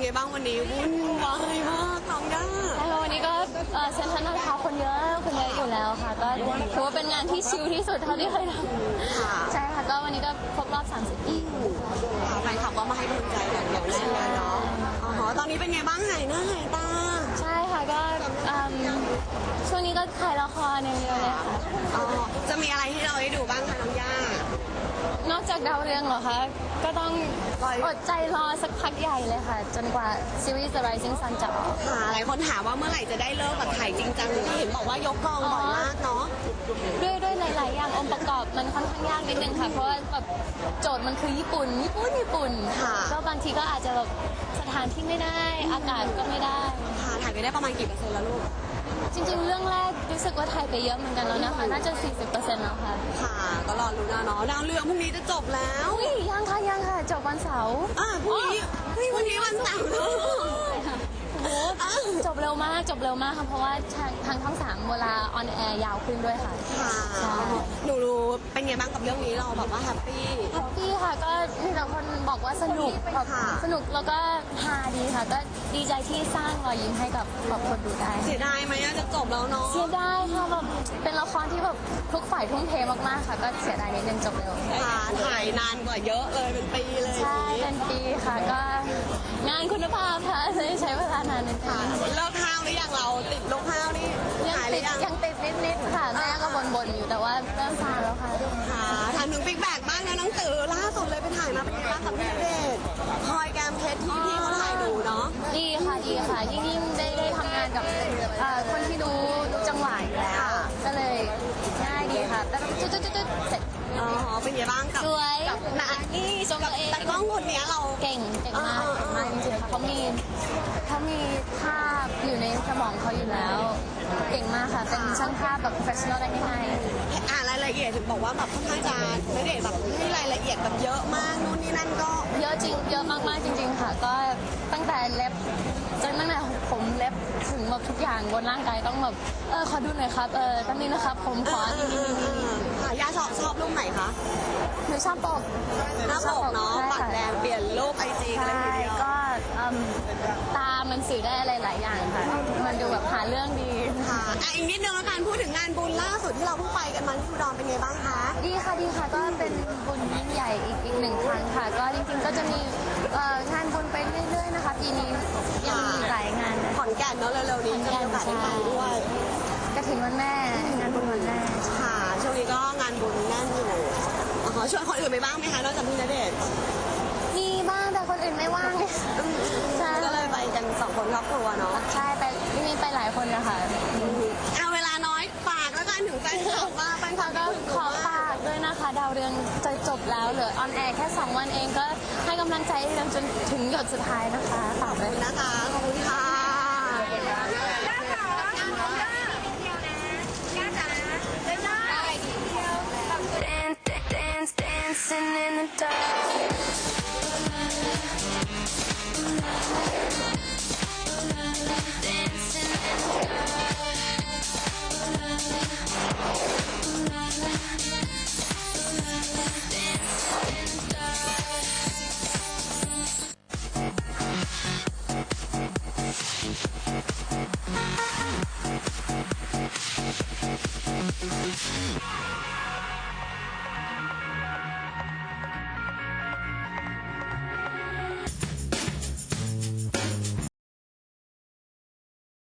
ไงบ้างวันนี้วุ่นวายมากน้องย่าใช่ค่ะวันนี้ก็เอ่อเซ็นทรัลลาดพร้าวคนเยอะคนเยอะอยู่แล้วค่ะ ก็ถือว่าเป็นงานที่ชิลที่สุดเท่าที่เคยทำใช่ค่ะก็วันนี้ก็ครบรอบ 30 ปีแฟนคลับก็มาให้กำลังใจกันอย่างแน่นเลยเนาะอ๋อตอนนี้เป็นไงบ้างหายหน้าหายตา ใช่ค่ะก็เอิ่มช่วงนี้ก็ถ่ายละครอย่างเดียวเลยค่ะ อ๋อจะมีอะไรให้เราได้ดูบ้างคะน้องย่าน อก จากดาวเรืองเหรอคะ ก็ต้องอดใจรอสักพักใหญ่เลยค่ะ จนกว่าซีรีส์ The Rising Sun จะออกค่ะหลายคนถามว่าเมื่อไหร่จะได้เลิกแบบถ่ายจริงจังที่เห็นบอกว่ายกกองบ่อยมากเนาะด้วยด้วยหลาย ๆ อย่างองค์ประกอบมันค่อนข้างยากนิดนึงค่ะ เพราะว่าแบบโจทย์มันคือญี่ปุ่น ญี่ปุ่นญี่ปุ่นค่ะก็บางทีก็อาจจะแบบสถานที่ไม่ได้ อากาศก็ไม่ได้ค่ะถ่ายไปได้ประมาณกี่เปอร์เซ็นต์แล้วลูก จริงๆ เรื่องแรกรู้สึกว่าถ่ายไปเยอะเหมือนกันแล้วนะคะ น่าจะ 40%แล้วค่ะค่ะ ก็รอรู้นะเนาะดาวเรืองพรุ่งนี้จะจบแล้วอุ้ยยังค่ะยังค่ะจบวันเสาร์อ่าพรุ่งนี้เฮ้ยวันนี้วันเสาร์แล้วโอ้โหจบเร็วมากจบเร็วมากค่ะเพราะว่าทางทางช่องสามเวลาออนแอร์ยาวขึ้นด้วยค่ะ ค่ะใช่หนูรู้เป็น ไงบ้างกับเรื่องนี้เราแบบว่าแฮปปี้ แฮปปี้ค่ะก็มีแต่คนบอกว่าสนุกแบบค่ะ สนุกแล้วก็ฮาดีค่ะ ก็ดีใจที่สร้างรอยยิ้มให้กับแบบคนดูได้เสียดายไหมอะจะจบแล้วเนาะเสียดายค่ะแบบเป็นละครที่แบบทุกฝ่ายทุ่มเทมากๆค่ะ ก็เสียดายนิดนึงจบเร็วค่ะถ่ายนานกว่าเยอะเลยเป็นปีเลยใช่เป็นปีค่ะก็ งานคุณภาพค่ะเลยใช้เวลานานนิดนึค่ะงเลิกห้าวหรือยังเราติดลูกห้าวนี่ยังหายหรืติดอยังยังติดนิดๆค่ะแม่ก็บ่นๆอยู่แต่ว่าเริ่ม สุดเลยไปถ่ายมาเป็นไงบ้างกับพี่ณเดชน์พลอยแกมเพชรที่พี่เขาถ่ายดูเนาะดีค่ะดีค่ะยิ่งยิ่งได้ได้ทำงานกับเอ่อคนที่รู้จังหวะอยู่แล้วก็เลยง่ายดีค่ะแต่จุดจุดจุดเสร็จอ๋อเป็นไงบ้างกับสวยกับนะนี่ชมตัวเองแต่กล้องคนเนี้ยเราเก่งเก่งมากอ่าเก่งมากจริงๆค่ะเขามีเขามีภาพอยู่ในสมองเขาอยู่แล้ว เก่งมากค่ะ เป็นช่างภาพแบบ professional ได้ง่ายอ่านรายละเอียดถึงบอกว่าแบบค่อนข้างจะณเดชน์แบบให้รายละเอียดแบบเยอะมากนู่นนี่นั่นก็ๆเยอะจริง เยอะมากๆจริง ๆ ค่ะ ก็ตั้งแต่เล็บจนตั้งแต่ผมเล็บถึงแบบทุกอย่างบนร่างกายต้องแบบ เออ ขอดูหน่อยครับ เออแป๊บนึงนะครับ ผมขอนี่นี่นี่นี่ค่ะ ย่าชอบชอบรูปไหนคะหนูชอบปกหน้าปกเนาะใช่ปัดค่ะแดงเปลี่ยนรูปไอจีกันเลยใช่ทีเดียวก็เอิ่มตามันสื่อได้อะไรหลายอย่างค่ะ มันดูแบบหาเรื่องดี ค่ะอะอีกนิดนึงแล้วกันพูดถึงงานบุญล่าสุดที่เราเพิ่งไปกันมาที่อุดรเป็นไงบ้างคะดีค่ะดีค่ะก็เป็นบุญยิ่งใหญ่อีกอีกหนึ่งครั้งค่ะ ก็จริงๆก็จะมีเอ่องานบุญไปเรื่อยๆนะคะปีนี้ยังมีอีกหลายงานนะขอนแก่นเนาะเร็วๆนี้จะมีโอกาสได้ไปด้วยกระถิ่นวันแม่งานบุญวันแม่ ค่ะช่วงนี้ก็งาน บุญแน่นอยู่อ๋อชวนคนอื่นไปบ้างไหมคะนอกจากพี่ณเดชน์มีบ้างแต่คนอื่นไม่ว่างใช่ก็เลยไปกันสองคนครอบครัวเนาะใช่ไปมีไปหลายคนนะคะเอาเวลาน้อยฝากแล้วกันถึงแฟนคลับว่าแฟนคลับก็ที่ขอฝากด้วยนะคะ ดาวเรืองจะจบแล้วเหลือออนแอร์แค่ 2 วันเองก็ให้กำลังใจเรืองจนถึงหยดสุดท้ายนะคะฝากด้วยนะคะขอบคุณค่ะ dancing in the dark. In the dark.